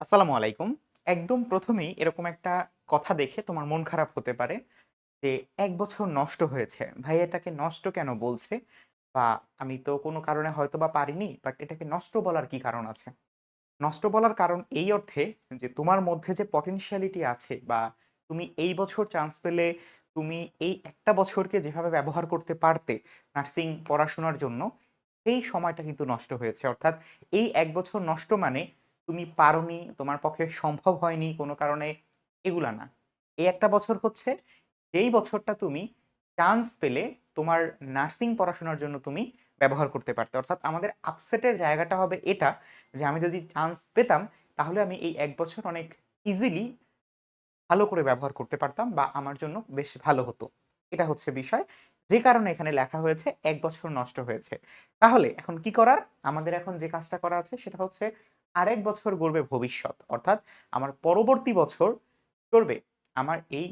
আসসালামু আলাইকুম। একদম প্রথমেই এরকম একটা কথা দেখে তোমার মন খারাপ হতে পারে যে, এক বছর নষ্ট হয়েছে। ভাই এটাকে নষ্ট কেন বলছে? বা আমি তো কোনো কারণে হয়তো বা পারিনি, বাট এটাকে নষ্ট বলার কি কারণ আছে? নষ্ট বলার কারণ এই অর্থে যে, তোমার মধ্যে যে পটেনশিয়ালিটি আছে বা তুমি এই বছর চান্স পেলে তুমি এই একটা বছরকে যেভাবে ব্যবহার করতে পারতে নার্সিং পড়াশোনার জন্য, সেই সময়টা কিন্তু নষ্ট হয়েছে। অর্থাৎ এই এক বছর নষ্ট মানে তুমি পারোনি, তোমার পক্ষে সম্ভব হয়নি কোনো কারণে, এগুলা না। এই একটা বছর হচ্ছে যেই বছরটা তুমি চান্স পেলে তোমার নার্সিং পড়াশোনার জন্য তুমি ব্যবহার করতে পারতে। অর্থাৎ আমাদের আপসেটের জায়গাটা হবে এটা যে, আমি যদি চান্স পেতাম তাহলে আমি এই এক বছর অনেক ইজিলি ভালো করে ব্যবহার করতে পারতাম বা আমার জন্য বেশ ভালো হতো। এটা হচ্ছে বিষয়। যে কারণে এখানে লেখা হয়েছে এক বছর নষ্ট হয়েছে। তাহলে এখন কি করার? আমাদের এখন যে কাজটা করা আছে সেটা হচ্ছে আরেক বছর গড়বে ভবিষ্যৎ। অর্থাৎ আমার পরবর্তী বছর করবে আমার এই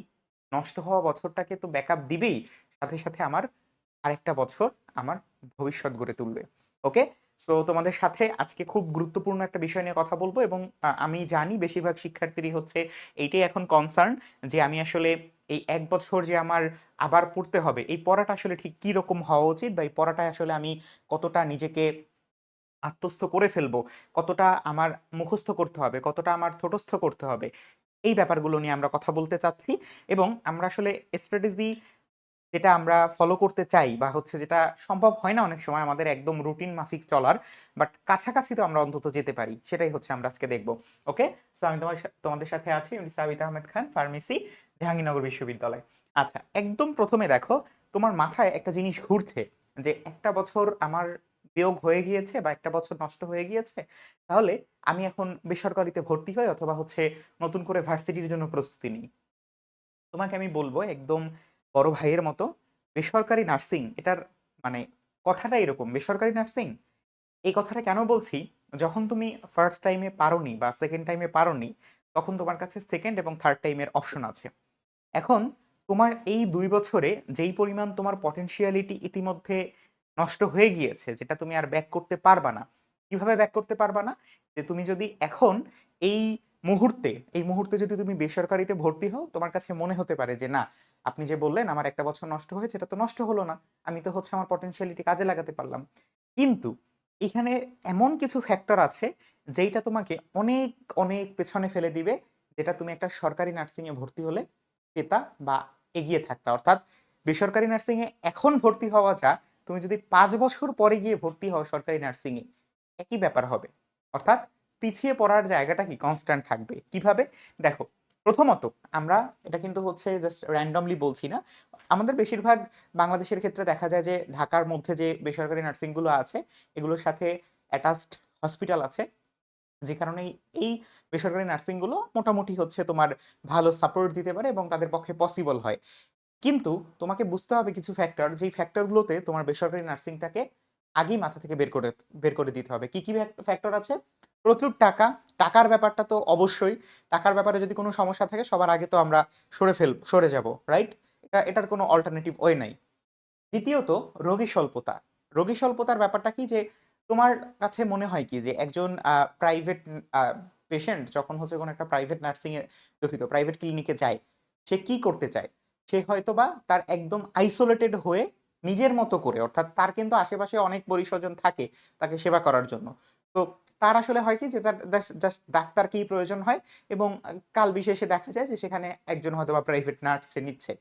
নষ্ট হওয়া বছরটাকে তো ব্যাকআপ দিবেই। সাথে, সাথে আমার আরেকটা বছর আমার ভবিষ্যৎ গড়ে তুলবে। ওকে? সো তোমাদের সাথে আজকে খুব গুরুত্বপূর্ণ একটা বিষয় নিয়ে কথা বলব এবং আমি জানি বেশিরভাগ শিক্ষার্থীরই হচ্ছে এইটাই এখন কনসার্ন যে, আমি আসলে এই এক বছর যে আমার আবার পড়তে হবে, এই পড়াটা আসলে ঠিক কি রকম হওয়া উচিত বা এই পড়াটায় আসলে আমি কতটা নিজেকে আত্মস্থ করে ফেলব, কতটা আমার মুখস্থ করতে হবে, কতটা আমার ঠোঁটস্থ করতে হবে। এই ব্যাপারগুলো নিয়ে আমরা কথা বলতে চাচ্ছি এবং আমরা আসলে স্ট্র্যাটেজি যেটা আমরা ফলো করতে চাই বা হচ্ছে যেটা সম্ভব হয় না অনেক সময় আমাদের একদম রুটিন মাফিক চলার। বাট কাছাকাছি তো আমরা অন্তত যেতে পারি। সেটাই হচ্ছে আমরা আজকে দেখব। ওকে? সো আমি তোমার তোমাদের সাথে আছি আমি সাবিত আহমেদ খান, ফার্মেসি, জাহাঙ্গীরনগর বিশ্ববিদ্যালয়। আচ্ছা, একদম প্রথমে দেখো তোমার মাথায় একটা জিনিস ঘুরছে যে, একটা বছর আমার বিয়োগ হয়ে গিয়েছে বা একটা বছর নষ্ট হয়ে গিয়েছে। তাহলে আমি এখন বেসরকারিতে ভর্তি হই অথবা হচ্ছে নতুন করে ভার্সিটির জন্য প্রস্তুতি নিই। তোমাকে আমি বলব একদম বড় ভাইয়ের মতো, বেসরকারি নার্সিং এটার মানে কথাটা এরকম। বেসরকারি নার্সিং এই কথাটা কেন বলছি? যখন তুমি ফার্স্ট টাইমে পারোনি বা সেকেন্ড টাইমে পারোনি, তখন তোমার কাছে সেকেন্ড এবং থার্ড টাইমের অপশন আছে। এখন তোমার এই দুই বছরে যেই পরিমাণ তোমার পটেনশিয়ালিটি ইতিমধ্যে নষ্ট হয়ে গিয়েছে, যেটা তুমি আর ব্যাক করতে পারবা না। কীভাবে ব্যাক করতে পারবা না? যে তুমি যদি এখন এই মুহূর্তে, এই মুহূর্তে যদি তুমি বেসরকারিতে ভর্তি হও, তোমার কাছে মনে হতে পারে যে, না, আপনি যে বললেন আমার একটা বছর নষ্ট হয়েছে, এটা তো নষ্ট হলো না। আমি তো হচ্ছে আমার পটেনশিয়ালিটি কাজে লাগাতে পারলাম। কিন্তু এখানে এমন কিছু ফ্যাক্টর আছে যেইটা তোমাকে অনেক, অনেক পেছনে ফেলে দিবে, যেটা তুমি একটা সরকারি নার্সিং এ ভর্তি হলে পেতা বা এগিয়ে থাকতা। অর্থাৎ বেসরকারি নার্সিং এ এখন ভর্তি হওয়া যা, তুমি যদি পাঁচ বছর পরে গিয়ে ভর্তি হও সরকারি নার্সিংয়ে একই ব্যাপার হবে। অর্থাৎ পিছিয়ে পড়ার জায়গাটা কি কনস্ট্যান্ট থাকবে। কীভাবে? দেখো, প্রথমত আমরা এটা কিন্তু হচ্ছে জাস্ট র‍্যান্ডমলি বলছি না। আমাদের বেশিরভাগ বাংলাদেশের ক্ষেত্রে দেখা যায় যে, ঢাকার মধ্যে যে বেসরকারি নার্সিংগুলো আছে, এগুলোর সাথে অ্যাটাচড হসপিটাল আছে। যে কারণে এই বেসরকারি নার্সিংগুলো মোটামুটি হচ্ছে তোমার ভালো সাপোর্ট দিতে পারে এবং তাদের পক্ষে পসিবল হয়। কিন্তু তোমাকে বুঝতে হবে কিছু ফ্যাক্টর, যেই ফ্যাক্টরগুলোতে তোমার বেসরকারি নার্সিংটাকে আগেই মাথা থেকে বের করে বের করে দিতে হবে। কি, কি ফ্যাক ফ্যাক্টর আছে? প্রচুর টাকা, টাকার ব্যাপারটা তো অবশ্যই। টাকার ব্যাপারে যদি কোনো সমস্যা থাকে সবার আগে তো আমরা সরে ফেল সরে যাব। রাইট? এটা এটার কোনো অল্টারনেটিভ ওয়ে নাই। দ্বিতীয়ত রোগী স্বল্পতা। রোগী স্বল্পতার ব্যাপারটা কি যে, তোমার কাছে মনে হয় কি যে, একজন প্রাইভেট পেশেন্ট যখন হচ্ছে কোনো একটা প্রাইভেট নার্সিংয়ে দুঃখিত প্রাইভেট ক্লিনিকে যায়, সে কি করতে চায়? সে হয়তো বা তার একদম আইসোলেটেড হয়ে নিজের মতো করে অর্থাৎ তার কিন্তু আশেপাশে অনেক পরিস্বজন থাকে তাকে সেবা করার জন্য। তো তার আসলে হয় কি যে, তার জাস্ট জাস্ট ডাক্তারকেই প্রয়োজন হয় এবং কাল বিশেষে দেখা যায় যে, সেখানে একজন হয়তো বা প্রাইভেট নার্স সে নিচ্ছে।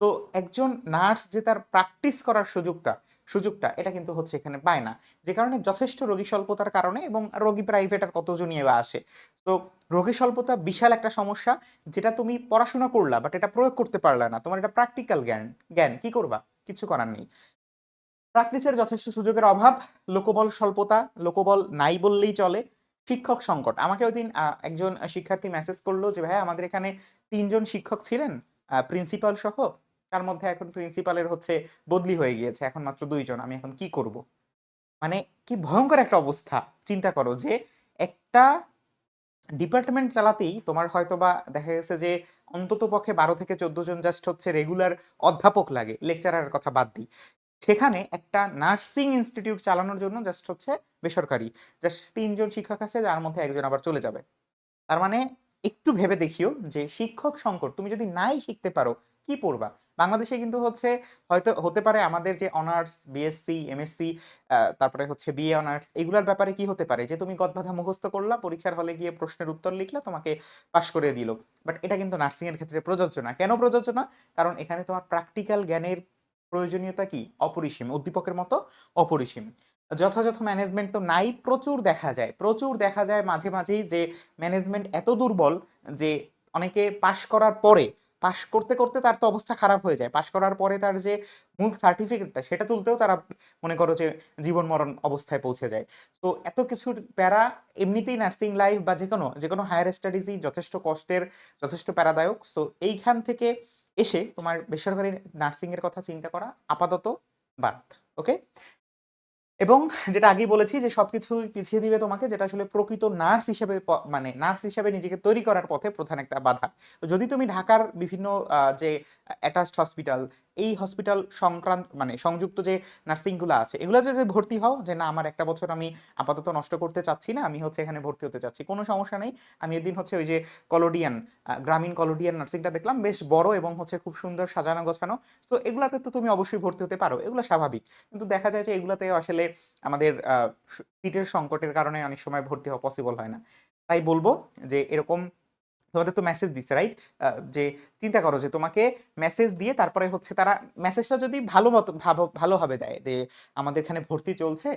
তো একজন নার্স যে তার প্র্যাকটিস করার সুযোগটা সুযোগটা এটা কিন্তু হচ্ছে এখানে পায় না। যে কারণে যথেষ্ট রোগী স্বল্পতার কারণে এবং রোগী প্রাইভেট আর কতজনই বা আসে। তো রোগী স্বল্পতা বিশাল একটা সমস্যা, যেটা তুমি পড়াশোনা করলা বাট এটা প্রয়োগ করতে পারলা না। তোমার এটা প্র্যাকটিক্যাল জ্ঞান জ্ঞান। কি করবা? কিচ্ছু করার নেই। প্র্যাকটিসের যথেষ্ট সুযোগের অভাব, লোকবল স্বল্পতা, লোকবল নাই বললেই চলে। শিক্ষক সংকট। আমাকে ওই আ একজন শিক্ষার্থী মেসেজ করল যে, ভাই আমাদের এখানে তিনজন শিক্ষক ছিলেন, প্রিন্সিপাল সহ। তার মধ্যে এখন প্রিন্সিপালের হচ্ছে বদলি হয়ে গিয়েছে। এখন মাত্র দুইজন আমি এখন কি করব?" মানে কি ভয়ঙ্কর একটা অবস্থা। চিন্তা করো যে, একটা ডিপার্টমেন্ট চালাতেই তোমার হয়তো বা দেখা গেছে যে, অন্ততপক্ষে ১২ থেকে ১৪ জন জাস্ট হচ্ছে রেগুলার অধ্যাপক লাগে। লেকচারারের কথা বাদ দিই। সেখানে একটা নার্সিং ইনস্টিটিউট চালানোর জন্য জাস্ট হচ্ছে বেসরকারি। জাস্ট তিনজন শিক্ষক আছে যার মধ্যে একজন আবার চলে যাবে। তার মানে একটু ভেবে দেখিও যে শিক্ষক সংকট তুমি যদি নাই শিখতে পারো কি পড়বা? বাংলাদেশে কিন্তু হচ্ছে হয়তো হতে পারে আমাদের যে অনার্স বিএসসি এমএসসি তারপরে হচ্ছে বিএ অনার্স, এগুলোর ব্যাপারে কি হতে পারে? যে তুমি গদবাধা মুখস্থ করলা, পরীক্ষার হলে গিয়ে প্রশ্নের উত্তর লিখলা, তোমাকে পাশ করে দিল। বাট এটা কিন্তু নার্সিং এর ক্ষেত্রে প্রযোজ্য না। কেন প্রযোজ্য না? কারণ এখানে তোমার প্র্যাকটিক্যাল জ্ঞানের প্রয়োজনীয়তা কি? অপরিসীম, উদ্দীপকের মতো অপরিসীম। যথাযথ ম্যানেজমেন্ট তো নাই, প্রচুর দেখা যায়। প্রচুর দেখা যায় মাঝে মাঝেই যে ম্যানেজমেন্ট এত দুর্বল যে অনেকে পাশ করার পরে পাশ করতে করতে তার তো অবস্থা খারাপ হয়ে যায়। পাশ করার পরে তার যে মূল সার্টিফিকেটটা সেটা তুলতেও তারা মনে করো যে জীবন মরণ অবস্থায় পৌঁছে যায়। তো এত কিছুর প্যারা এমনিতেই নার্সিং লাইফ বা যে কোনো যে কোনো হায়ার স্টাডিজই যথেষ্ট কষ্টের, যথেষ্ট প্যারাদায়ক। সো এইখান থেকে এসে তোমার বেসরকারি নার্সিংয়ের কথা চিন্তা করা আপাতত বাদ ওকে এবং যেটা আগেই বলেছি যে সবকিছুই পিছিয়ে দিবে তোমাকে যেটা আসলে প্রকৃত নার্স হিসেবে মানে নার্স হিসেবে নিজেকে তৈরি করার পথে প্রধান একটা বাধা। তো যদি তুমি ঢাকার বিভিন্ন যে অ্যাটাচড হসপিটাল, এই হসপিটাল সংক্রান্ত মানে সংযুক্ত যে নার্সিংগুলা আছে, এগুলাতে যে ভর্তি হও যে না আমার একটা বছর আমি আপাতত নষ্ট করতে চাচ্ছি না। আমি হচ্ছে এখানে ভর্তি হতে চাচ্ছি। কোনো সমস্যা নেই। আমি এদিন হচ্ছে ওই যে কলোডিয়ান গ্রামীণ কলোডিয়ান নার্সিংটা দেখলাম বেশ বড় এবং হচ্ছে খুব সুন্দর সাজানো গোছানো। তো এগুলাতে তো তুমি অবশ্যই ভর্তি হতে পারো। এগুলো স্বাভাবিক। কিন্তু দেখা যায় যে এগুলাতে আসলে আমাদের সিটের সংকটের কারণে অনেক সময় ভর্তি হওয়া পসিবল হয় না। তাই বলব যে এরকম তোমাদের তো মেসেজ দিচ্ছে রাইট? যে চিন্তা করো যে তোমাকে মেসেজ দিয়ে তারপরে হচ্ছে তারা মেসেজটা যদি ভালো মতো ভাব ভালোভাবে দেয় যে আমাদের এখানে ভর্তি চলছে,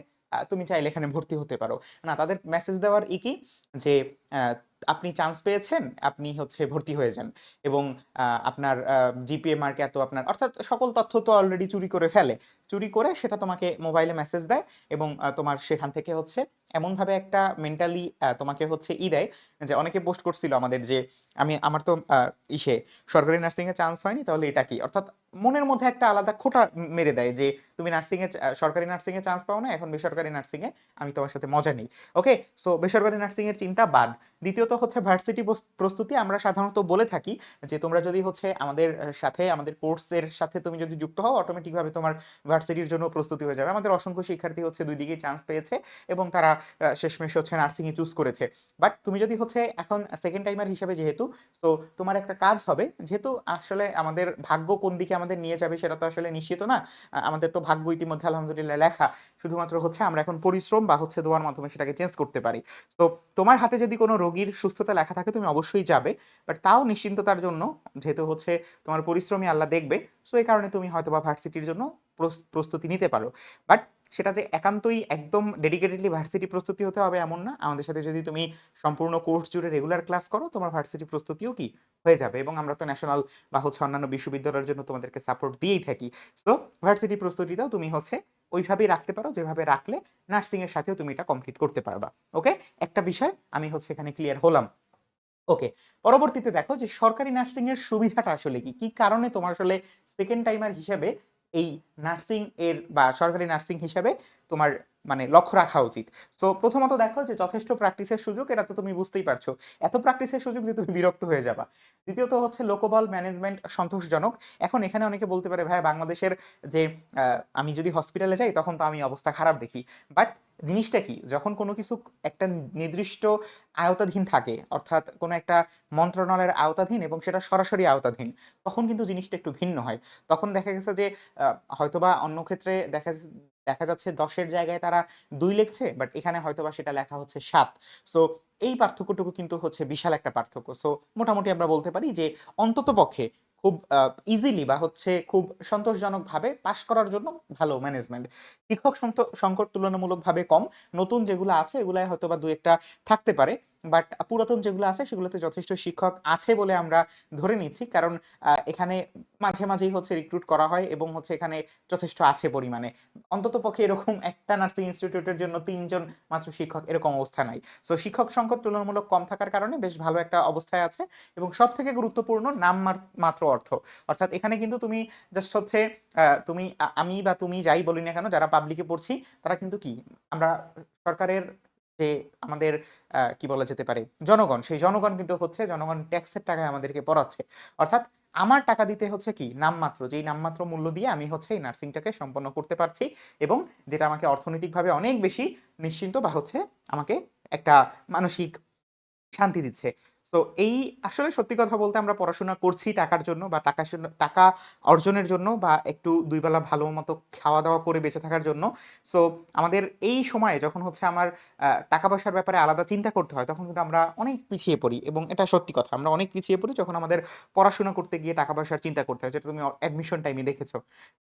তুমি চাইলে এখানে ভর্তি হতে পারো। না তাদের মেসেজ দেওয়ার ই কি যে আপনি চান্স পেয়েছেন, আপনি হচ্ছে ভর্তি হয়ে যান। এবং আপনার জিপিএ মার্ক এত আপনার অর্থাৎ সকল তথ্য তো অলরেডি চুরি করে ফেলে। চুরি করে সেটা তোমাকে মোবাইলে মেসেজ দেয় এবং তোমার সেখান থেকে হচ্ছে এমনভাবে একটা মেন্টালি তোমাকে হচ্ছে ই দেয় যে অনেকে পোস্ট করছিল আমাদের যে আমি আমার তো ইসে সরকারি নার্সিং এ চান্স হয়নি তাহলে এটা কি? অর্থাৎ মনের মধ্যে একটা আলাদা খোঁটা মেরে দেয় যে তুমি নার্সিং এ সরকারি নার্সিং এ চান্স পাও না, এখন বেসরকারি নার্সিং এ আমি তোমার সাথে মজা নেই। ওকে? সো বেসরকারি নার্সিং এর চিন্তা বাদ। দ্বিতীয়ত হচ্ছে ভার্সিটি প্রস প্রস্তুতি আমরা সাধারণত বলে থাকি যে তোমরা যদি হচ্ছে আমাদের সাথে আমাদের কোর্সের সাথে তুমি যদি যুক্ত হও অটোমেটিকভাবে তোমার ভার্সিটির জন্য প্রস্তুতি হয়ে যাবে। আমাদের অসংখ্য শিক্ষার্থী হচ্ছে দুই দিকেই চান্স পেয়েছে এবং তারা শেষমেশ হচ্ছে নার্সিং এ চুজ করেছে। বাট তুমি যদি হচ্ছে এখন সেকেন্ড টাইমার হিসেবে যেহেতু সো তোমার একটা কাজ হবে, যেহেতু আসলে আমাদের ভাগ্য কোন দিকে আমাদের নিয়ে যাবে সেটা তো আসলে নিশ্চিত না। আমাদের তো ভাগ্য ইতিমধ্যে আলহামদুলিল্লাহ লেখা। শুধুমাত্র হচ্ছে আমরা এখন পরিশ্রম বা হচ্ছে দোয়ার মাধ্যমে সেটাকে চেঞ্জ করতে পারি। সো তোমার হাতে যদি কোনো রোগীর সুস্থতা লেখা থাকে, তুমি অবশ্যই যাবে। বাট তাও নিশ্চিন্ততার জন্য, যেহেতু হচ্ছে তোমার পরিশ্রমই আল্লাহ দেখবে। সো এই কারণে তুমি হয়তো হয়তোবা ভার্সিটির জন্য প্রস্তুতি নিতে পারো। বাট সেটা যে একান্তই একদম ডেডিকেটেডলি ভার্সিটি প্রস্তুতি হতে হবে এমন না। আমাদের সাথে যদি তুমি সম্পূর্ণ কোর্স জুড়ে রেগুলার ক্লাস করো, তোমার ভার্সিটি প্রস্তুতিও কি হয়ে যাবে এবং আমরা তো ন্যাশনাল বা হচ্ছে অন্যান্য বিশ্ববিদ্যালয়ের জন্য তোমাদেরকে সাপোর্ট দিয়েই থাকি। সো ভার্সিটি প্রস্তুতিটাও তুমি হচ্ছে ওইভাবেই রাখতে পারো, যেভাবে রাখলে নার্সিং এর সাথেও তুমি এটা কমপ্লিট করতে পারবা। ওকে? একটা বিষয়, আমি হচ্ছে এখানে ক্লিয়ার হলাম। ওকে। পরবর্তীতে দেখো যে সরকারি নার্সিং এর সুবিধাটা আসলে কি? কি কারণে তোমার আসলে সেকেন্ড টাইমার হিসেবে এই নার্সিং এর বা সরকারি নার্সিং হিসাবে তোমার মানে লক্ষ্য রাখা উচিত। সো প্রথমত দেখো যে যথেষ্ট প্র্যাকটিসের সুযোগ, এটা তো তুমি বুঝতেই পারছ। এত প্র্যাকটিসের সুযোগ যে তুমি বিরক্ত হয়ে যাবা। দ্বিতীয়ত হচ্ছে লোকবল ম্যানেজমেন্ট সন্তোষজনক। এখন এখানে অনেকে বলতে পারে, ভাই, বাংলাদেশের যে আমি যদি হসপিটালে যাই, তখন তো আমি অবস্থা খারাপ দেখি। বাট জিনিসটা কি? যখন কোনো কিছু একটা নির্দিষ্ট আওতাধীন থাকে অর্থাৎ কোনো একটা মন্ত্রণালয়ের আওতাধীন এবং সেটা সরাসরি আওতাধীন, তখন কিন্তু জিনিসটা একটু ভিন্ন হয়। তখন দেখা গেছে যে হয়তোবা অন্য ক্ষেত্রে দেখা দেখা যাচ্ছে দশের জায়গায় তারা দুই লিখছে বাট এখানে হয়তোবা সেটা লেখা হচ্ছে সাত সো এই পার্থক্যটুকু কিন্তু হচ্ছে বিশাল একটা পার্থক্য। সো মোটামুটি আমরা বলতে পারি যে অন্ততপক্ষে খুব ইজিলি বা হচ্ছে খুব সন্তোষজনকভাবে পাশ করার জন্য ভালো ম্যানেজমেন্ট। শিক্ষক সংকট তুলনামূলকভাবে কম। নতুন যেগুলো আছে এগুলাই হয়তো বা দু একটা থাকতে পারে। বাট পুরাতন যেগুলো আছে সেগুলোতে যথেষ্ট শিক্ষক আছে বলে আমরা ধরে নিচ্ছি। কারণ এখানে মাঝে, মাঝেই হচ্ছে রিক্রুট করা হয় এবং হচ্ছে এখানে যথেষ্ট আছে পরিমাণে। অন্ততপক্ষে এরকম একটা নার্সিং ইনস্টিটিউটের জন্য তিনজন মাত্র শিক্ষক এরকম অবস্থা নাই। সো শিক্ষক সংকট তুলনামূলক কম থাকার কারণে বেশ ভালো একটা অবস্থায় আছে এবং সব থেকে গুরুত্বপূর্ণ নাম মাত্র অর্থ। অর্থাৎ এখানে কিন্তু তুমি জাস্ট হচ্ছে তুমি আমি বা তুমি যাই বলি না কেন যারা পাবলিকে পড়ছি তারা কিন্তু কি আমরা সরকারের যে আমাদের কি বলা যেতে পারে জনগণ, সেই জনগণ কিন্তু হচ্ছে জনগণ ট্যাক্সের টাকায় আমাদেরকে পড়াচ্ছে। অর্থাৎ আমার টাকা দিতে হচ্ছে কি নামমাত্র। যেই নামমাত্র মূল্য দিয়ে আমি হচ্ছে এই নার্সিংটাকে সম্পন্ন করতে পারছি এবং যেটা আমাকে অর্থনৈতিকভাবে অনেক বেশি নিশ্চিন্ত বা হচ্ছে আমাকে একটা মানসিক শান্তি দিচ্ছে। সো এই আসলে সত্যি কথা বলতে আমরা পড়াশোনা করছি টাকার জন্য বা জন্য টাকা অর্জনের জন্য বা একটু ২ বেলা ভালো মতো খাওয়া-দাওয়া করে বেঁচে থাকার জন্য। সো আমাদের এই সময়ে যখন হচ্ছে আমার টাকা-পয়সার ব্যাপারে আলাদা চিন্তা করতে হয়, তখন কিন্তু আমরা অনেক পিছিয়ে পড়ি এবং এটা সত্যি কথা। আমরা অনেক পিছিয়ে পড়ি যখন আমাদের পড়াশোনা করতে গিয়ে টাকা-পয়সার চিন্তা করতে হয়, যেটা তুমি অ্যাডমিশন টাইমে দেখেছ।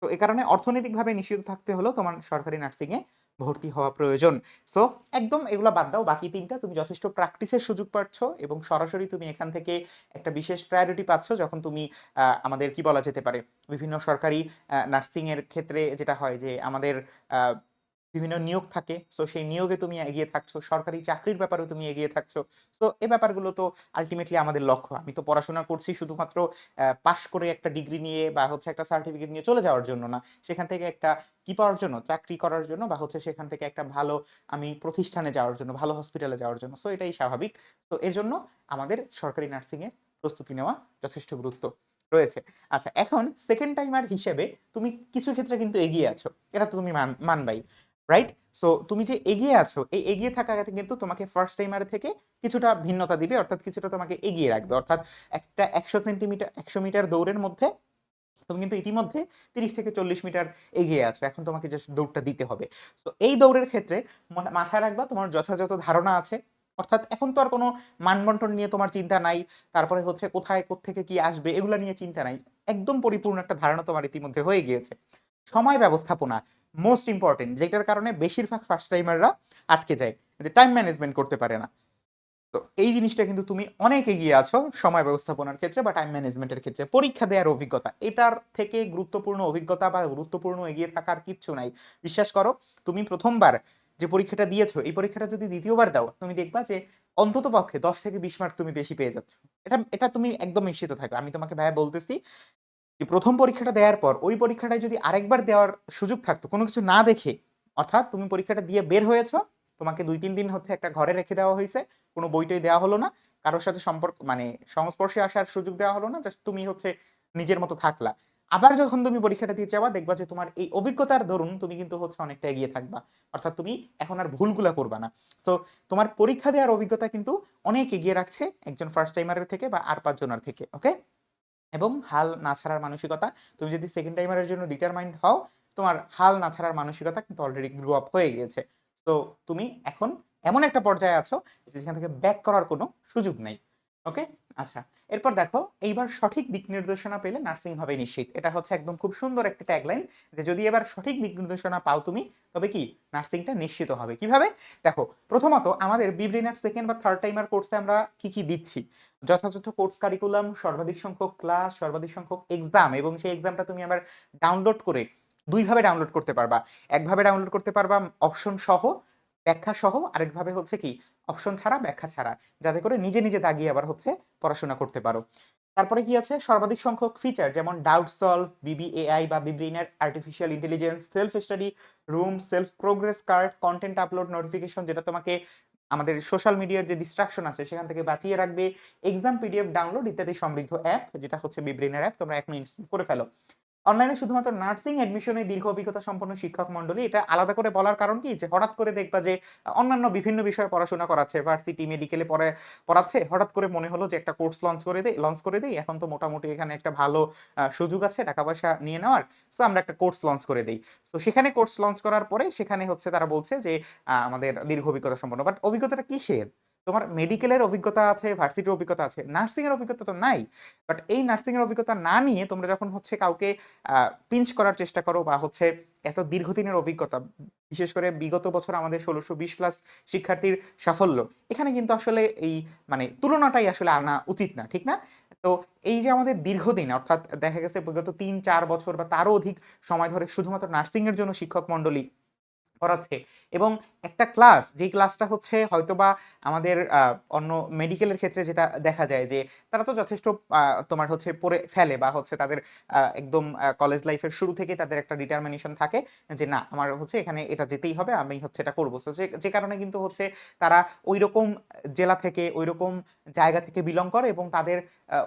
তো এ কারণে অর্থনৈতিকভাবে নিশ্চিত থাকতে হলেও তোমার সরকারি নার্সিংয়ে ভর্তি হওয়া প্রয়োজন। সো একদম এগুলো বাদ দাও। বাকি তিনটা তুমি যথেষ্ট প্র্যাকটিসের সুযোগ পাচ্ছ এবং সরাসরি তুমি এখান থেকে একটা বিশেষ প্রায়োরিটি পাচ্ছ যখন তুমি আমাদের কি বলা যেতে পারে? বিভিন্ন সরকারি নার্সিংয়ের নার্সিং এর ক্ষেত্রে যেটা হয় যে আমাদের বিভিন্ন নিয়োগ থাকে। সো সেই নিয়োগে তুমি এগিয়ে থাকছো। সরকারি চাকরির ব্যাপারেও তুমি এগিয়ে থাকছো। সো এই ব্যাপারগুলো তো আল্টিমেটলি আমাদের লক্ষ্য। আমি তো পড়াশোনা করছি শুধুমাত্র পাশ করে একটা ডিগ্রি নিয়ে বা হচ্ছে একটা সার্টিফিকেট নিয়ে চলে যাওয়ার জন্য না। সেখান থেকে একটা কি পাওয়ার জন্য? চাকরি করার জন্য বা হচ্ছে সেখান থেকে একটা ভালো আমি প্রতিষ্ঠানে যাওয়ার জন্য, ভালো হসপিটালে যাওয়ার জন্য। সো এটাই স্বাভাবিক। তো এর জন্য আমাদের সরকারি নার্সিং এর প্রস্তুতি নেওয়া যথেষ্ট গুরুত্ব রয়েছে। আচ্ছা এখন সেকেন্ড টাইমার হিসেবে তুমি কিছু ক্ষেত্রে কিন্তু এগিয়ে আছো। এটা তুমি মান মানবাই। রাইট? সো তুমি যে এগিয়ে আছো, এই এগিয়ে থাকাটা কিন্তু তোমাকে ফার্স্ট টাইমার থেকে কিছুটা ভিন্নতা দিবে। অর্থাৎ কিছুটা তোমাকে এগিয়ে রাখবে। অর্থাৎ একটা ১০০ সেন্টিমিটার ১০০ মিটার দৌড়ের মধ্যে তুমি কিন্তু ইতিমধ্যে ৩০ থেকে ৪০ মিটার এগিয়ে আছো। এখন তোমাকে জাস্ট দৌড়টা দিতে হবে। সো এই দৌড়ের ক্ষেত্রে মাথায় রাখবা তোমার যথাযথ ধারণা আছে। অর্থাৎ এখন তো আর কোনো মান-বন্টন নিয়ে তোমার চিন্তা নাই। তারপরে হচ্ছে কোথায় কোত্থেকে কি আসবে এগুলা নিয়ে চিন্তা নাই। একদম পরিপূর্ণ একটা ধারণা তোমার ইতিমধ্যে হয়ে গিয়েছে। সময় ব্যবস্থাপনা মোস্ট ইম্পোর্টেন্ট যেটার কারণে বেশিরভাগ ফার্স্ট টাইমাররা আটকে যায়। যে টাইম ম্যানেজমেন্ট করতে পারে না। তো এই জিনিসটা কিন্তু তুমি অনেক এগিয়ে আছো সময় ব্যবস্থাপনার ক্ষেত্রে বা টাইম ম্যানেজমেন্টের ক্ষেত্রে। পরীক্ষা দেওয়ার অভিজ্ঞতা। এটার থেকে গুরুত্বপূর্ণ অভিজ্ঞতা বা গুরুত্বপূর্ণ এগিয়ে থাকার কিচ্ছু নাই। বিশ্বাস করো তুমি প্রথমবার যে পরীক্ষাটা দিয়েছ, এই পরীক্ষাটা যদি দ্বিতীয়বার দাও, তুমি দেখবা যে অন্ততপক্ষে ১০ থেকে ২০ মার্ক তুমি বেশি পেয়ে যাচ্ছ। এটা এটা তুমি একদম নিশ্চিত থাকো। আমি তোমাকে ভাইয়া বলতেছি যে ১ম পরীক্ষাটা দেওয়ার পর ওই পরীক্ষাটায় যদি আরেকবার দেওয়ার সুযোগ থাকতো, কোনো কিছু না দেখে, অর্থাৎ তুমি পরীক্ষাটা দিয়ে বের হয়েছো, তোমাকে ২-৩ দিন হচ্ছে একটা ঘরে রেখে দেওয়া হয়েছে কোনো বই-টই দেওয়া হলো না। কারোর সাথে সম্পর্ক মানে সংস্পর্শে আসার সুযোগ দেওয়া হলো না। জাস্ট তুমি হচ্ছে নিজের মতো থাকলা। আবার যখন তুমি পরীক্ষাটা দিয়ে যাবা দেখবা যে তোমার এই অভিজ্ঞতার ধরুন তুমি কিন্তু হচ্ছে অনেকটা এগিয়ে থাকবা। অর্থাৎ তুমি এখন আর ভুলগুলা করবা না। সো তোমার পরীক্ষা দেওয়ার অভিজ্ঞতা কিন্তু অনেক এগিয়ে রাখছে একজন ফার্স্ট টাইমারের থেকে বা আর পাঁচজনের থেকে। ওকে? এবং হাল না ছাড়ার মানসিকতা তুমি যদি সেকেন্ড টাইমারের জন্য ডিটারমাইন্ড হও, তোমার হাল না ছাড়ার মানসিকতা কিন্তু অলরেডি গ্রো আপ হয়ে গিয়েছে। তো তুমি এখন এমন একটা পর্যায়ে আছো যেখান থেকে ব্যাক করার কোনো সুযোগ নাই। ওকে? আচ্ছা। এরপর দেখো এইবার সঠিক দিক নির্দেশনা পেলে নার্সিং হবে নিশ্চিত। এটা হচ্ছে একদম খুব সুন্দর একটা ট্যাগলাইন যে যদি এবার সঠিক দিক নির্দেশনা পাও তুমি তবে কি নার্সিংটা নিশ্চিত হবে। কীভাবে? দেখো প্রথমত আমাদের বিব্রেইনার সেকেন্ড বা থার্ড টাইমার কোর্সে আমরা কি, কি দিচ্ছি? যথাযথ কোর্স কারিকুলাম, সর্বাধিক সংখ্যক ক্লাস, সর্বাধিক সংখ্যক এক্সাম এবং সেই এক্সামটা তুমি আবার ডাউনলোড করে দুইভাবে ডাউনলোড করতে পারবা। একভাবে ডাউনলোড করতে পারবা অপশন সহ, ব্যাখ্যা সহ, আরেকভাবে হচ্ছে কি অপশন ছাড়া, ব্যাখ্যা ছাড়া। যাতে করে নিজে, নিজে দাগিয়ে আবার হচ্ছে পড়াশোনা করতে পারো। তারপরে কি আছে? সর্বাধিক সংখ্যক ফিচার যেমন ডাউট সলভ, বিবিএআই বা Bbrainer artificial intelligence, self study room, self progress card, content upload notification যেটা তোমাকে আমাদের সোশ্যাল মিডিয়ার যে ডিস্ট্রাকশন আছে সেখান থেকে বাঁচিয়ে রাখবে। এক্সাম পিডিএফ ডাউনলোড ইত্যাদি সমৃদ্ধ অ্যাপ যেটা হচ্ছে বিব্রেইনার অ্যাপ তোমরা এখন ইনস্টল করে ফেলো। অনলাইনে শুধুমাত্র নার্সিং অ্যাডমিশনে দীর্ঘ অভিজ্ঞতা সম্পন্ন শিক্ষক মন্ডলী এটা আলাদা করে বলার কারণ কি? যে হঠাৎ করে দেখবা যে অন্যান্য বিভিন্ন বিষয়ে পড়াশোনা করাচ্ছে। ভার্সিটি, মেডিকেলে পড়ে পড়াচ্ছে। হঠাৎ করে মনে হলো যে একটা কোর্স লঞ্চ করে দেই লঞ্চ করে দেই। এখন তো মোটামুটি এখানে একটা ভালো সুযোগ আছে টাকা-পয়সা নিয়ে নেওয়ার। সো আমরা একটা কোর্স লঞ্চ করে দেই। সো সেখানে কোর্স লঞ্চ করার পরে সেখানে হচ্ছে তারা বলছে যে আমাদের দীর্ঘ অভিজ্ঞতা সম্পন্ন। বাট অভিজ্ঞতাটা কিসের? তোমার মেডিকেলের অভিজ্ঞতা আছে, ভার্সিটির অভিজ্ঞতা আছে। নার্সিংয়ের অভিজ্ঞতা তো নাই। বাট এই নার্সিংয়ের অভিজ্ঞতা না নিয়ে তোমরা যখন হচ্ছে কাউকে পিঞ্চ করার চেষ্টা করো বা হচ্ছে এত দীর্ঘদিনের অভিজ্ঞতা, বিশেষ করে বিগত বছর আমাদের ১৬২০ প্লাস শিক্ষার্থীর সাফল্য। এখানে কিন্তু আসলে এই মানে তুলনাটাই আসলে আনা উচিত না। ঠিক না? তো এই যে আমাদের দীর্ঘদিন অর্থাৎ দেখা গেছে বিগত ৩-৪ বছর বা তারও অধিক সময় ধরে শুধুমাত্র নার্সিংয়ের জন্য শিক্ষক মন্ডলী করাচ্ছে এবং একটা ক্লাস যেই ক্লাসটা হচ্ছে হয়তোবা আমাদের অন্য মেডিকেলের ক্ষেত্রে যেটা দেখা যায় যে তারা তো যথেষ্ট তোমার হচ্ছে পড়ে ফেলে বা হচ্ছে তাদের একদম কলেজ লাইফের শুরু থেকেই তাদের একটা ডিটারমিনেশন থাকে যে না আমার হচ্ছে এখানে এটা যেতেই হবে আমি হচ্ছে এটা করব যে কারণে কিন্তু হচ্ছে তারা ওই রকম জেলা থেকে ওই রকম জায়গা থেকে বিলং করে এবং তাদের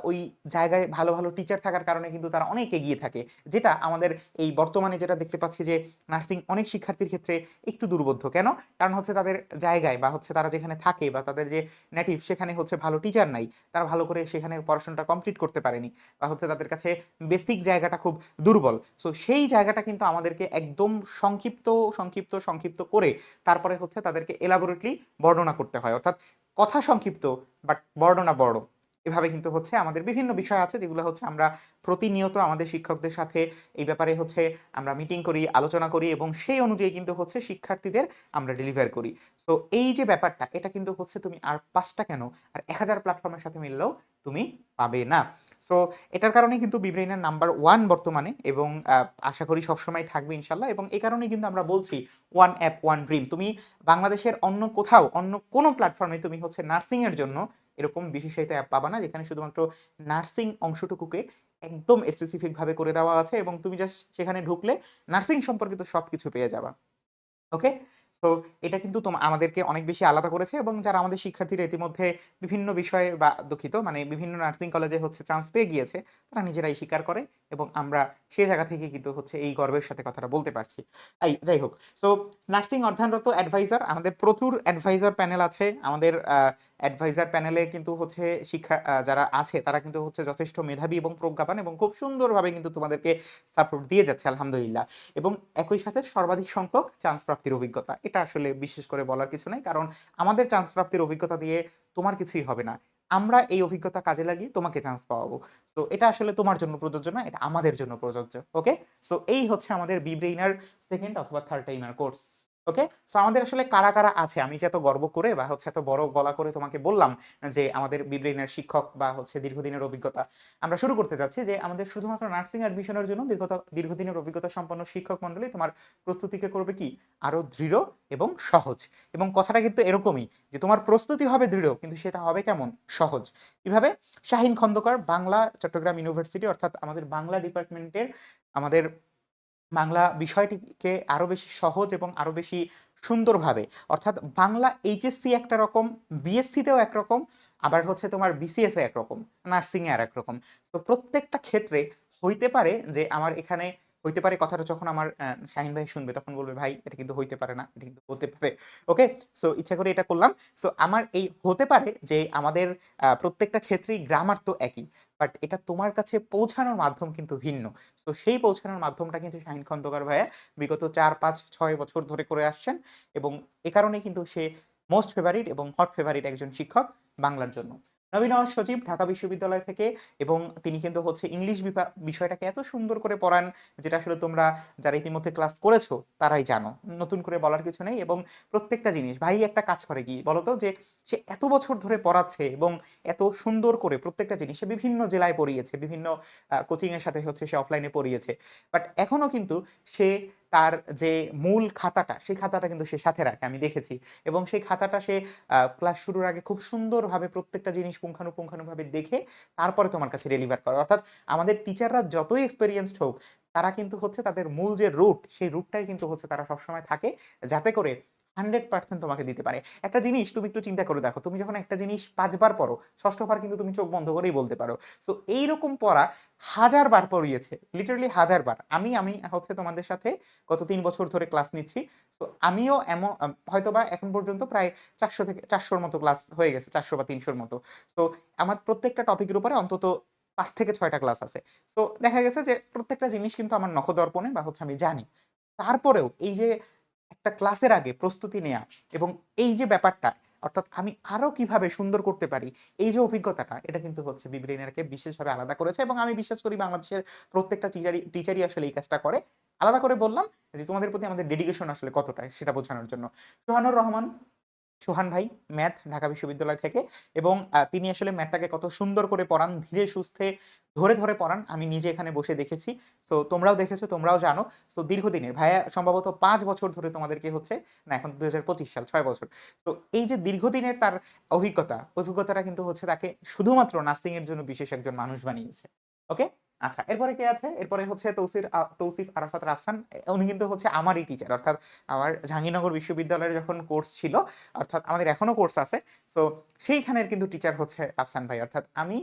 ওই জায়গায় ভালো, ভালো টিচার থাকার কারণে কিন্তু তারা অনেক এগিয়ে থাকে। যেটা আমাদের এই বর্তমানে যেটা দেখতে পাচ্ছি যে নার্সিং অনেক শিক্ষার্থীর ক্ষেত্রে একটু দুর্বোধ্য। কেন? কারণ হচ্ছে তাদের জায়গায় বা হচ্ছে তারা যেখানে থাকে বা তাদের যে নেটিভ সেখানে হচ্ছে ভালো টিচার নাই, তারা ভালো করে সেখানে পড়াশোনাটা কমপ্লিট করতে পারেনি বা হচ্ছে তাদের কাছে বেসিক জায়গাটা খুব দুর্বল। সো সেই জায়গাটা কিন্তু আমাদেরকে একদম সংক্ষিপ্ত সংক্ষিপ্ত সংক্ষিপ্ত করে তারপরে হচ্ছে তাদেরকে এলাবোরেটলি বর্ণনা করতে হয়। অর্থাৎ কথা সংক্ষিপ্ত বাট বর্ণনা বড়। এভাবে কিন্তু হচ্ছে আমাদের বিভিন্ন বিষয় আছে যেগুলো হচ্ছে আমরা প্রতিনিয়ত আমাদের শিক্ষকদের সাথে এই ব্যাপারে হচ্ছে আমরা মিটিং করি, আলোচনা করি এবং সেই অনুযায়ী কিন্তু হচ্ছে শিক্ষার্থীদের আমরা ডেলিভার করি। সো এই যে ব্যাপারটা, এটা কিন্তু হচ্ছে তুমি আর পাঁচটা কেন? আর এক হাজার প্ল্যাটফর্মের সাথে মিললেও তুমি পাবে না। সো এটার কারণে কিন্তু বিব্রেইনের নাম্বার ওয়ান বর্তমানে এবং আশা করি সবসময় থাকবে ইনশাল্লাহ এবং এই কারণেই কিন্তু আমরা বলছি ওয়ান অ্যাপ ওয়ান ড্রিম তুমি বাংলাদেশের অন্য কোথাও, অন্য কোনো প্ল্যাটফর্মে তুমি হচ্ছে নার্সিংয়ের জন্য এরকম বিশেষায়িত অ্যাপ পাবা না, যেখানে শুধুমাত্র নার্সিং অংশটুকুকে একদম স্পেসিফিকভাবে করে দেওয়া আছে এবং তুমি জাস্ট সেখানে ঢুকলে নার্সিং সম্পর্কিত সব কিছু পেয়ে যাবা। ওকে সো এটা কিন্তু আমাদেরকে অনেক বেশি আলাদা করেছে এবং যারা আমাদের শিক্ষার্থীরা ইতিমধ্যে বিভিন্ন বিষয়ে বা দুঃখিত মানে বিভিন্ন নার্সিং কলেজে হচ্ছে চান্স পেয়ে গিয়েছে, তারা নিজেরাই স্বীকার করে এবং আমরা সে জায়গা থেকে কিন্তু হচ্ছে এই গর্বের সাথে কথাটা বলতে পারছি। এই, যাই হোক সো নার্সিং অধ্যয়নরত অ্যাডভাইজার আমাদের প্রচুর অ্যাডভাইজার প্যানেল আছে। আমাদের অ্যাডভাইজার প্যানেলে কিন্তু হচ্ছে শিক্ষা যারা আছে, তারা কিন্তু হচ্ছে যথেষ্ট মেধাবী এবং প্রজ্ঞাপান এবং খুব সুন্দরভাবে কিন্তু তোমাদেরকে সাপোর্ট দিয়ে যাচ্ছে, আলহামদুলিল্লাহ। এবং একই সাথে সর্বাধিক সংখ্যক চান্স প্রাপ্তির অভিজ্ঞতা। এটা আসলে বিশেষ করে বলার কিছু নাই। কারণ আমাদের চান্স প্রাপ্তির অভিজ্ঞতা দিয়ে তোমার কিছুই হবে না। আমরা এই অভিজ্ঞতা কাজে লাগিয়ে তোমাকে চান্স পাওয়াবো। তো এটা আসলে তোমার জন্য প্রযোজ্য না এটা আমাদের জন্য প্রযোজ্য ওকে সো এই হচ্ছে আমাদের বিব্রেইনার সেকেন্ড অথবা third timer course okay so আমাদের আসলে কারা কারা আছে? আমি যে এত গর্ব করে বা হচ্ছে এত বড় গলা করে তোমাকে বললাম যে আমাদের বিব্রেইনার শিক্ষক বা হচ্ছে দীর্ঘদিনের অভিজ্ঞতা, আমরা শুরু করতে যাচ্ছি যে আমাদের শুধুমাত্র নার্সিং অ্যাডমিশনের জন্য দীর্ঘতা, দীর্ঘদিনের অভিজ্ঞতা সম্পন্ন শিক্ষক মন্ডলী তোমার প্রস্তুতিকে করবে কি? আরও দৃঢ় এবং সহজ। এবং কথাটা কিন্তু এরকমই যে তোমার প্রস্তুতি হবে দৃঢ়, কিন্তু সেটা হবে কেমন? সহজ। কীভাবে? শাহিন খন্দকার বাংলা চট্টগ্রাম ইউনিভার্সিটি অর্থাৎ আমাদের বাংলা ডিপার্টমেন্টের আমাদের বাংলা বিষয়টিকে আরও বেশি সহজ এবং আরও বেশি সুন্দরভাবে। অর্থাৎ বাংলা এইচএসসি একটা রকম বিএসসিতেও একরকম আবার হচ্ছে তোমার বিসিএসে একরকম নার্সিংয়ে আর একরকম তো প্রত্যেকটা ক্ষেত্রে হইতে পারে যে আমার এখানে হইতে পারে কথাটা যখন আমার শাহিন ভাই শুনবে তখন বলবে, ভাই, এটা কিন্তু হইতে পারে না, এটা কিন্তু হতে পারে। ওকে সো ইচ্ছা করে এটা করলাম। সো আমার এই হতে পারে যে আমাদের প্রত্যেকটা ক্ষেত্রেই গ্রামার তো একই বাট এটা তোমার কাছে পৌঁছানোর মাধ্যম কিন্তু ভিন্ন। সো সেই পৌঁছানোর মাধ্যমটা কিন্তু শাহিন খন্দকার ভাইয়া বিগত চার, পাঁচ, ছয় বছর ধরে করে আসছেন এবং এ কারণে কিন্তু সে মোস্ট ফেভারিট এবং হট ফেভারিট একজন শিক্ষক বাংলার জন্য। নবীন সচিব ঢাকা বিশ্ববিদ্যালয় থেকে এবং তিনি কিন্তু হচ্ছে ইংলিশ বিষয়টাকে এত সুন্দর করে পড়ান যেটা আসলে তোমরা যারা ইতিমধ্যে ক্লাস করেছ তারাই জানো। নতুন করে বলার কিছু নেই এবং প্রত্যেকটা জিনিস, ভাই একটা কাজ করে কি বলতো যে সে এত বছর ধরে পড়াচ্ছে এবং এত সুন্দর করে প্রত্যেকটা জিনিস সে বিভিন্ন জেলায় পড়িয়েছে, বিভিন্ন কোচিংয়ের সাথে হচ্ছে সে অফলাইনে পড়িয়েছে। বাট এখনও কিন্তু সে তার যে মূল খাতাটা, সেই খাতাটা কিন্তু সে সাথে রাখে, আমি দেখেছি। এবং সেই খাতাটা সে ক্লাস শুরুর আগে খুব সুন্দরভাবে প্রত্যেকটা জিনিস পুঙ্খানুপুঙ্খানুভাবে দেখে তারপরে তোমার কাছে ডেলিভার করে। অর্থাৎ আমাদের টিচাররা যতই এক্সপেরিয়েন্সড হোক, তারা কিন্তু হচ্ছে তাদের মূল যে রুট সেই রুটটাই কিন্তু হচ্ছে তারা সবসময় থাকে। যাতে করে হান্ড্রেড পার্সেন্ট তোমাকে দিতে পারে। একটা জিনিস তুমি একটু চিন্তা করে দেখো, তুমি যখন একটা জিনিস পাঁচবার পড়ো, ষষ্ঠবার কিন্তু তুমি চোখ বন্ধ করেই বলতে পারো। সো এইরকম পড়া হাজার বার পড়িয়েছে লিটারালি হাজার বার আমি আমি হচ্ছে তোমাদের সাথে গত তিন বছর ধরে ক্লাস নিচ্ছি। তো আমিও এমন হয়তো বা এখন পর্যন্ত প্রায় চারশো থেকে, চারশোর মতো ক্লাস হয়ে গেছে, চারশো বা তিনশোর মতো। তো আমার প্রত্যেকটা টপিকের উপরে অন্তত পাঁচ থেকে ছয়টা ক্লাস আছে। সো দেখা গেছে যে প্রত্যেকটা জিনিস কিন্তু আমার নখদর্পণে বা হচ্ছে আমি জানি। তারপরেও এই যে একটা ক্লাসের আগে প্রস্তুতি নেওয়া এবং এই যে ব্যাপারটা, অর্থাৎ আমি আরও কীভাবে সুন্দর করতে পারি, এই যে অভিজ্ঞতাটা, এটা কিন্তু হচ্ছে বিব্রেনারকে বিশেষভাবে আলাদা করেছে এবং আমি বিশ্বাস করি বাংলাদেশের প্রত্যেকটা টিচারই টিচারই আসলে এই কাজটা করে। আলাদা করে বললাম যে তোমাদের প্রতি আমাদের ডেডিকেশন আসলে কতটা সেটা বোঝানোর জন্য। সোহানুর রহমান সোহান ভাই, ম্যাথ ঢাকা বিশ্ববিদ্যালয় থেকে এবং তিনি আসলে ম্যাথটাকে কত সুন্দর করে পড়ান, ধীরে সুস্থে ধরে ধরে পড়ান, আমি নিজে এখানে বসে দেখেছি। সো তোমরাও দেখেছ, তোমরাও জানো। সো দীর্ঘদিনের, ভাইয়া সম্ভবত পাঁচ বছর ধরে তোমাদেরকে হচ্ছে, না, এখন দু হাজার পঁচিশ সাল, ছয় বছর। তো এই যে দীর্ঘদিনের তার অভিজ্ঞতা, অভিজ্ঞতাটা কিন্তু হচ্ছে তাকে শুধুমাত্র নার্সিংয়ের জন্য বিশেষ একজন মানুষ বানিয়েছে। ওকে আচ্ছা এরপরে কে আছে? এরপরে হচ্ছে তৌসির তৌসিফ আরাফাত রাফসান উনি কিন্তু হচ্ছে আমারই টিচার অর্থাৎ আমার জাহাঙ্গীরনগর বিশ্ববিদ্যালয়ের যখন কোর্স ছিল, অর্থাৎ আমাদের এখনও কোর্স আছে সো সেইখানের কিন্তু টিচার হচ্ছে রাফসান ভাই, অর্থাৎ আমি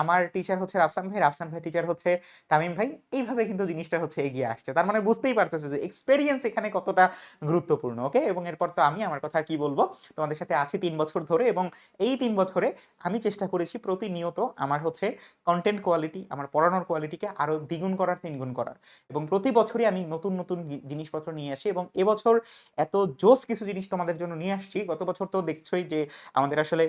আমার টিচার হচ্ছে রাফসান ভাই, রাফসান ভাই টিচার হচ্ছে তামিম ভাই। এইভাবে কিন্তু জিনিসটা হচ্ছে এগিয়ে আসছে। তার মানে বুঝতেই পারতেছে যে এক্সপেরিয়েন্স এখানে কতটা গুরুত্বপূর্ণ। ওকে? এবং এরপর তো আমি আমার কথা কি বলব। তোমাদের সাথে আছি তিন বছর ধরে এবং এই তিন বছরে আমি চেষ্টা করেছি প্রতিনিয়ত আমার হচ্ছে কন্টেন্ট কোয়ালিটি, আমার পড়ানোর কোয়ালিটিকে আরও দ্বিগুণ করার, তিনগুণ করার। এবং প্রতি বছরই আমি নতুন, নতুন জিনিসপত্র নিয়ে আসি এবং এবছর এত জোস কিছু জিনিস তোমাদের জন্য নিয়ে আসছি। গত বছর তো দেখছোই যে আমাদের আসলে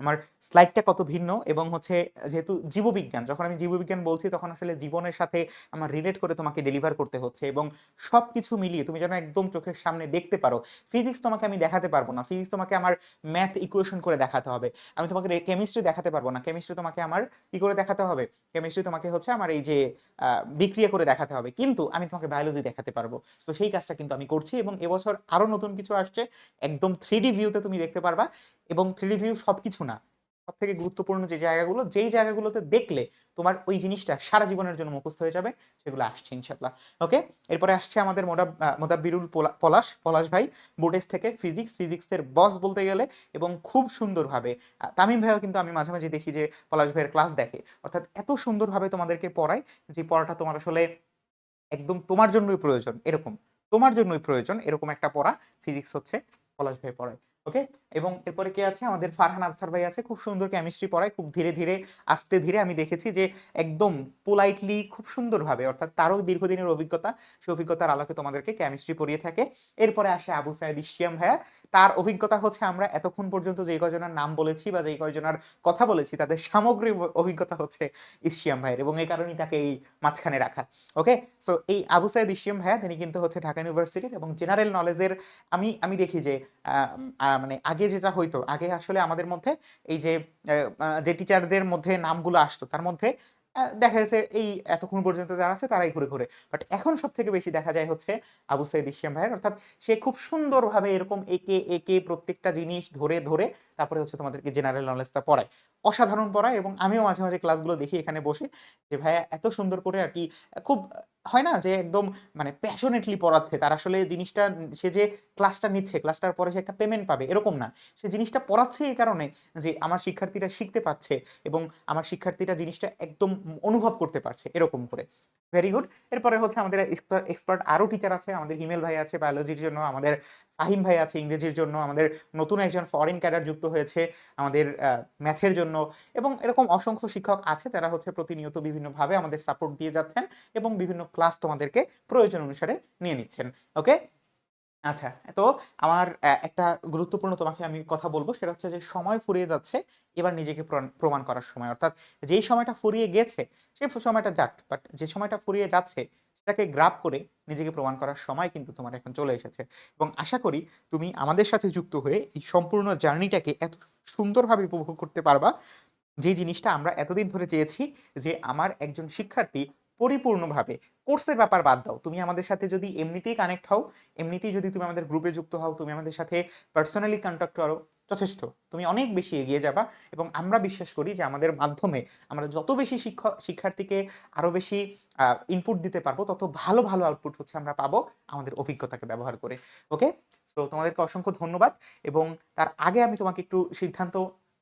আমার স্লাইডটা কত ভিন্ন এবং হচ্ছে যেহেতু জীববিজ্ঞান, যখন আমি জীববিজ্ঞান বলছি তখন আসলে জীবনের সাথে আমার রিলেট করে তোমাকে ডেলিভার করতে হচ্ছে এবং সবকিছু মিলিয়ে তুমি যেন একদম চোখের সামনে দেখতে পারো। ফিজিক্স তোমাকে আমি দেখাতে পারব না। ফিজিক্স তোমাকে আমার ম্যাথ ইকুয়েশন করে দেখাতে হবে। আমি তোমাকে কেমিস্ট্রি দেখাতে পারব না। কেমিস্ট্রি তোমাকে আমার কি করে দেখাতে হবে? কেমিস্ট্রি তোমাকে হচ্ছে আমার এই যে বিক্রিয়া করে দেখাতে হবে। কিন্তু আমি তোমাকে বায়োলজি দেখাতে পারব তো সেই কাজটা কিন্তু আমি করছি এবং এবছর আরও নতুন কিছু আসছে। একদম 3D ভিউতে তুমি দেখতে পারবা এবং 3D ভিউ সবকিছু না। সবথেকে গুরুত্বপূর্ণ যে জায়গাগুলো, যেই জায়গাগুলোতে দেখলে তোমার ওই জিনিসটা সারা জীবনের জন্য মুখস্থ হয়ে যাবে, সেগুলো আসছে ইনশাআল্লাহ। ওকে? এরপরে আসছে আমাদের আ মোদাব্বিরুল পোলা পলাশ, পলাশ ভাই বুটেস থেকে ফিজিক্স, ফিজিক্সের বস বলতে গেলে এবং খুব সুন্দরভাবে তামিম ভাইও কিন্তু আমি মাঝে, মাঝে দেখি যে পলাশ ভাইয়ের ক্লাস দেখে। অর্থাৎ এত সুন্দরভাবে তোমাদেরকে পড়ায় যে পড়াটা তোমার আসলে একদম তোমার জন্যই প্রয়োজন এরকম। তোমার জন্যই প্রয়োজন এরকম একটা পড়া ফিজিক্স হচ্ছে পলাশ ভাই পড়ায়। ওকে? এবং এরপরে কে আছে? আমাদের ফারহান আফসার ভাই আছে। খুব সুন্দর কেমিস্ট্রি পড়ায়। খুব ধীরে, ধীরে আস্তে ধীরে আমি দেখেছি যে একদম পোলাইটলি খুব সুন্দরভাবে অর্থাৎ তারও দীর্ঘদিনের অভিজ্ঞতা, সেই অভিজ্ঞতার আলোকে তোমাদেরকে কেমিস্ট্রি পড়িয়ে থাকে। এরপরে আসে আবু সাইদ ইসিয়াম ভাইয়া। তার অভিজ্ঞতা হচ্ছে আমরা এতক্ষণ পর্যন্ত যেই কয়জনের নাম বলেছি বা যেই কয়জনের কথা বলেছি তাদের সামগ্রিক অভিজ্ঞতা হচ্ছে ইশতিয়াম ভাইয়ের এবং এই কারণেই তাকে এই মাঝখানে রাখা। ওকে? সো এই আবু সাঈদ ইশতিয়াম ভাইয়া তিনি কিন্তু হচ্ছে ঢাকা ইউনিভার্সিটির এবং জেনারেল নলেজের আমি আমি দেখি যে মানে আগে যেটা হইতো, আগে আসলে আমাদের মধ্যে এই যে যে টিচারদের মধ্যে নামগুলো আসতো তার মধ্যে দেখা যাচ্ছে এই এতক্ষণ পর্যন্ত যারা আছে তারাই ঘুরে, ঘুরে। বাট এখন সব থেকে বেশি দেখা যায় হচ্ছে আবু সাইদ ইসিয়াম ভাইয়ের। অর্থাৎ সে খুব সুন্দরভাবে এরকম একে একে প্রত্যেকটা জিনিস ধরে, ধরে তারপরে হচ্ছে তোমাদেরকে জেনারেল নলেজটা পড়ায়। অসাধারণ পড়ায় এবং আমিও মাঝে, মাঝে ক্লাসগুলো দেখি এখানে বসে যে ভাইয়া এত সুন্দর করে আর কি খুব হয় না যে একদম মানে প্যাশনেটলি পড়াচ্ছে। তার আসলে জিনিসটা সে যে ক্লাসটা নিচ্ছে, ক্লাসটার পরে সে একটা পেমেন্ট পাবে এরকম না। সে জিনিসটা পড়াচ্ছে এই কারণে যে আমার শিক্ষার্থীরা শিখতে পাচ্ছে এবং আমার শিক্ষার্থীরা জিনিসটা একদম অনুভব করতে পারছে এরকম করে। Very good. এরপরে হচ্ছে আমাদের এক্সপার্ট আরও টিচার আছে। আমাদের হিমেল ভাই আছে বায়োলজির জন্য, আমাদের ফাহিম ভাই আছে ইংরেজির জন্য, আমাদের নতুন একজন ফরেন ক্যাডার যুক্ত হয়েছে আমাদের ম্যাথের জন্য এবং এরকম অসংখ্য শিক্ষক আছে যারা হচ্ছে প্রতিনিয়ত বিভিন্নভাবে আমাদের সাপোর্ট দিয়ে যাচ্ছেন এবং বিভিন্ন ক্লাস তোমাদেরকে প্রয়োজন অনুসারে নিয়ে নিচ্ছেন। ওকে? আচ্ছা, তো আমার একটা গুরুত্বপূর্ণ তোমাকে আমি কথা বলব সেটা হচ্ছে যে সময় ফুরিয়ে যাচ্ছে। এবার নিজেকে প্রমাণ করার সময়। অর্থাৎ যেই সময়টা ফুরিয়ে গেছে সে ফ সময়টা যাক। বাট যে সময়টা ফুরিয়ে যাচ্ছে সেটাকে গ্রাব করে নিজেকে প্রমাণ করার সময় কিন্তু তোমার এখন চলে এসেছে। এবং আশা করি তুমি আমাদের সাথে যুক্ত হয়ে এই সম্পূর্ণ জার্নিটাকে এত সুন্দরভাবে উপভোগ করতে পারবা। যে জিনিসটা আমরা এতদিন ধরে চেয়েছি যে আমার একজন শিক্ষার্থী পরিপূর্ণভাবে কোর্সের ব্যাপার বাদ দাও। তুমি আমাদের সাথে যদি এমনিতেই কানেক্ট হও, এমনিতেই যদি তুমি আমাদের গ্রুপে যুক্ত হও, তুমি আমাদের সাথে পার্সোনালি কনট্যাক্ট করো, যথেষ্ট। তুমি অনেক বেশি এগিয়ে যাবা এবং আমরা বিশ্বাস করি যে আমাদের মাধ্যমে আমরা যত বেশি শিক্ষ শিক্ষার্থীকে আরও বেশি ইনপুট দিতে পারব তত ভালো, ভালো আউটপুট হচ্ছে আমরা পাবো আমাদের অভিজ্ঞতাকে ব্যবহার করে। ওকে? সো তোমাদেরকে অসংখ্য ধন্যবাদ এবং তার আগে আমি তোমাকে একটু সিদ্ধান্ত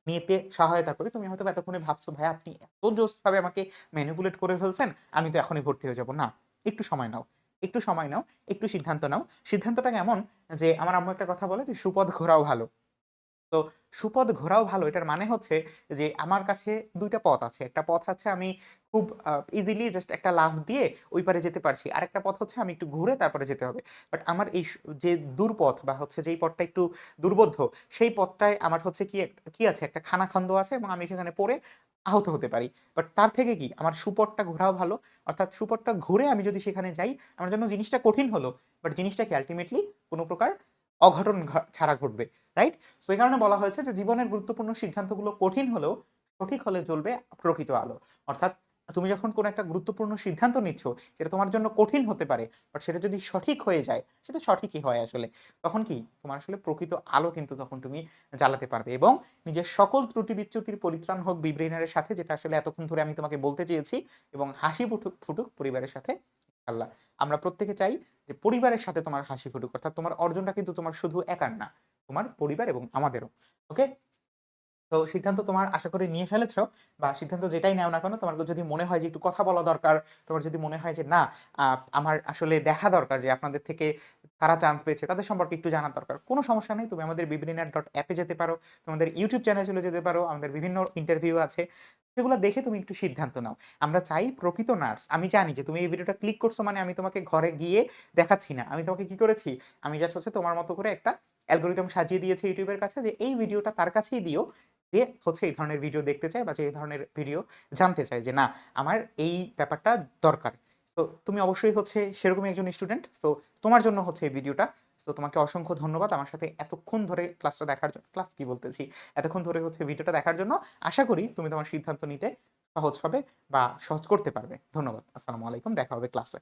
নিতে সহায়তা করি। তুমি হয়তো এতক্ষণে ভাবছ ভাইয়া আপনি এত জোসভাবে আমাকে ম্যানিপুলেট করে ফেলছেন, আমি তো এখনই ভর্তি হয়ে যাব। না, একটু সময় নাও। একটু সময় নাও, একটু সিদ্ধান্ত নাও। সিদ্ধান্তটা কেমন যে আমার আম্মু একটা কথা বলে যে সুপথ ঘোরাও ভালো। তো সুপথ ঘোরাও ভালো এটার মানে হচ্ছে যে আমার কাছে দুইটা পথ আছে। একটা পথ আছে আমি খুব ইজিলি জাস্ট একটা লাফ দিয়ে ওই পারে যেতে পারছি। আরেকটা পথ হচ্ছে আমি একটু ঘুরে তারপরে যেতে হবে। বাট আমার এই যে দূরপথ বা হচ্ছে যেই পথটা একটু দুর্বোধ্য, সেই পথটায় আমার হচ্ছে কি কি আছে একটা খানাখন্দ আছে এবং আমি সেখানে পড়ে আহত হতে পারি। বাট তার থেকে কি আমার সুপথটা ঘোরাও ভালো। অর্থাৎ সুপথটা ঘুরে আমি যদি সেখানে যাই, আমার জন্য জিনিসটা কঠিন হলো। বাট জিনিসটা কি আল্টিমেটলি কোন প্রকার অঘটন ছাড়া ঘটবে। রাইট? সো এই কারণে বলা হয়েছে যে জীবনের গুরুত্বপূর্ণ সিদ্ধান্তগুলো কঠিন হলেও সঠিক হলে জ্বলবে প্রকৃত আলো। অর্থাৎ তুমি যখন কোন একটা গুরুত্বপূর্ণ সিদ্ধান্ত নিচ্ছ সেটা তোমার জন্য কঠিন হতে পারে। বাট সেটা যদি সঠিক হয়ে যায়, সেটা সঠিকই হয় আসলে। তখন কি তোমার আসলে প্রকৃত আলো কিন্তু তখন তুমি জ্বালাতে পারবে এবং নিজের সকল ত্রুটি বিচ্যুতির পরিত্রাণ হোক বিব্রেইনারের সাথে যেটা আসলে এতক্ষণ ধরে আমি তোমাকে বলতে চেয়েছি এবং হাসি ফুটুক ফুটুক পরিবারের সাথে ইনশাআল্লাহ। আমরা প্রত্যেকে চাই যে পরিবারের সাথে তোমার হাসি ফুটুক। অর্থাৎ তোমার অর্জনটা কিন্তু তোমার শুধু একার না। তোমার পরিবার এবং আমাদেরও। ওকে? তো সিদ্ধান্ত তোমার আশা করে নিয়ে ফেলেছ বা সিদ্ধান্ত যেটাই নেও না কেন তোমার যদি মনে হয় যে একটু কথা বলা দরকার, তোমার যদি মনে হয় যে না আমার আসলে দেখা দরকার যে আপনাদের থেকে কারা চান্স পেয়েছে, তাদের সম্পর্কে একটু জানার দরকার। কোনো সমস্যা নেই। তুমি আমাদের বিভিন্ন ডট অ্যাপে যেতে পারো। তোমাদের ইউটিউব চ্যানেলে চলে যেতে পারো। আমাদের বিভিন্ন ইন্টারভিউ আছে। সেগুলো দেখে তুমি একটু সিদ্ধান্ত নাও। আমরা চাই প্রকৃত নার্স। আমি জানি যে তুমি এই ভিডিওটা ক্লিক করছ মানে আমি তোমাকে ঘরে গিয়ে দেখাচ্ছি না। আমি তোমাকে কি করেছি? আমি জাস্ট হচ্ছে তোমার মতো করে একটা অ্যালগরিদম সাজিয়ে দিয়েছে ইউটিউবের কাছে যে এই ভিডিওটা তার কাছেই দিও, যে হচ্ছে এই ধরনের ভিডিও দেখতে চায় বা যে এই ধরনের ভিডিও জানতে চায় যে না, আমার এই ব্যাপারটা দরকার। সো তুমি অবশ্যই হচ্ছে সেরকমই একজন স্টুডেন্ট। সো তোমার জন্য হচ্ছে এই ভিডিওটা। সো তোমাকে অসংখ্য ধন্যবাদ আমার সাথে এতক্ষণ ধরে ক্লাসটা দেখার জন্য ক্লাস কি বলতেছি? এতক্ষণ ধরে হচ্ছে ভিডিওটা দেখার জন্য। আশা করি তুমি তোমার সিদ্ধান্ত নিতে সহজ পাবে বা সহজ করতে পারবে। ধন্যবাদ। আসসালামু আলাইকুম। দেখা হবে ক্লাসে।